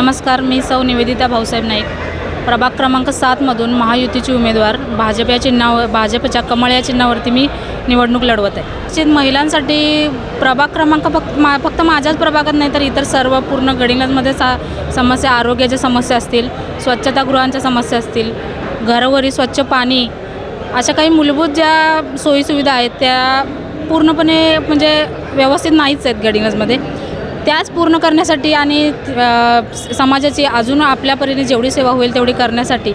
नमस्कार मी सौ निवेदिता भाऊसाहेब नाईक. प्रभाग क्रमांक सातमधून महायुतीची उमेदवार भाजप या चिन्हावर भाजपच्या कमळ या चिन्हावरती मी निवडणूक लढवत आहे. निश्चित महिलांसाठी प्रभाग क्रमांक फक्त मा फक्त माझ्याच प्रभागात नाही तर इतर सर्व पूर्ण गडिंग्लजमध्ये सा समस्या आरोग्याच्या समस्या असतील स्वच्छतागृहांच्या समस्या असतील घरोघरी स्वच्छ पाणी अशा काही मूलभूत ज्या सोयीसुविधा आहेत त्या पूर्णपणे म्हणजे व्यवस्थित नाहीच आहेत गडिंग्लजमध्ये त्याच पूर्ण करण्यासाठी आणि स- समाजाची अजून आपल्या परीने जेवढी सेवा होईल तेवढी करण्यासाठी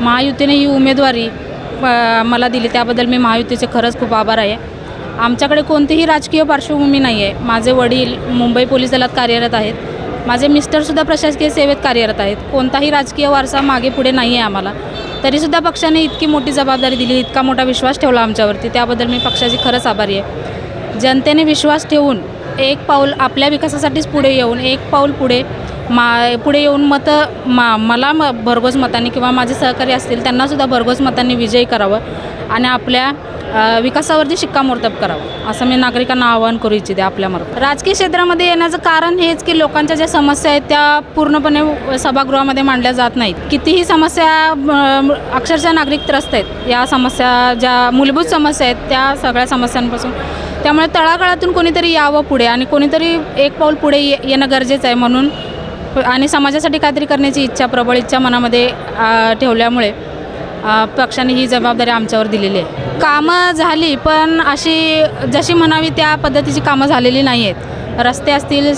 महायुतीने ही उमेदवारी मला दिली. त्याबद्दल मी महायुतीचे खरंच खूप आभार आहे. आमच्याकडे कोणतीही राजकीय पार्श्वभूमी नाही आहे. माझे वडील मुंबई पोलीस दलात कार्यरत आहेत. माझे मिस्टरसुद्धा प्रशासकीय सेवेत कार्यरत आहेत. कोणताही राजकीय वारसा मागे पुढे नाही आहे आम्हाला. तरीसुद्धा पक्षाने इतकी मोठी जबाबदारी दिली इतका मोठा विश्वास ठेवला आमच्यावरती. त्याबद्दल मी पक्षाची खरंच आभारी आहे. जनतेने विश्वास ठेवून एक पाऊल आपल्या विकासासाठीच पुढे येऊन एक पाऊल पुढे मा पुढे येऊन मतं मा मला म भरघोस मतांनी किंवा माझे सहकारी असतील त्यांनासुद्धा भरघोस मतांनी विजयी करावं आणि आपल्या विकासावरती शिक्कामोर्तब करावं असं मी नागरिकांना आवाहन करू इच्छिते आपल्यामार्फत. राजकीय क्षेत्रामध्ये येण्याचं कारण हेच की लोकांच्या ज्या समस्या आहेत त्या पूर्णपणे सभागृहामध्ये मांडल्या जात नाहीत. कितीही समस्या अक्षरशः नागरिक त्रस्त आहेत. या समस्या ज्या मूलभूत समस्या आहेत त्या सगळ्या समस्यांपासून त्यामुळे तळागाळातून कोणीतरी यावं पुढे आणि कोणीतरी एक पाऊल पुढे ये येणं गरजेचं आहे म्हणून आणि समाजासाठी काहीतरी करण्याची इच्छा प्रबळ इच्छा मनामध्ये ठेवल्यामुळे पक्षाने ही जबाबदारी आमच्यावर दिलेली आहे. कामं झाली पण अशी जशी म्हणावी त्या पद्धतीची कामं झालेली नाही आहेत रस्ते असतील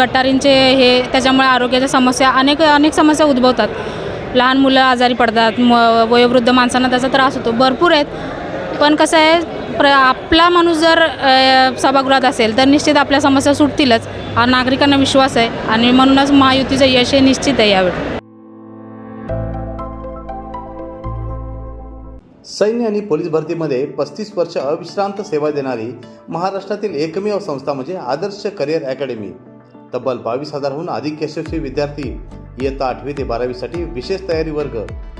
गटारींचे हे त्याच्यामुळे आरोग्याच्या समस्या अनेक अनेक समस्या उद्भवतात. लहान मुलं आजारी पडतात म वयोवृद्ध माणसांना त्याचा त्रास होतो. भरपूर आहेत पण कसं आहे प्र आपला माणूस जर सभागृहात असेल तर निश्चित आपल्या समस्या सुटतीलच. हा नागरिकांना विश्वास आहे आणि म्हणूनच महायुतीचं यश हे निश्चित आहे यावेळी. सैन्य आणि पोलीस भरतीमध्ये पस्तीस वर्ष अविश्रांत सेवा देणारी महाराष्ट्रातील एकमेव संस्था म्हणजे आदर्श करिअर अकॅडमी. तब्बल बावीस हजारहून अधिक यशस्वी विद्यार्थी इयत्ता आठवी ते बारावीसाठी विशेष तयारी वर्ग.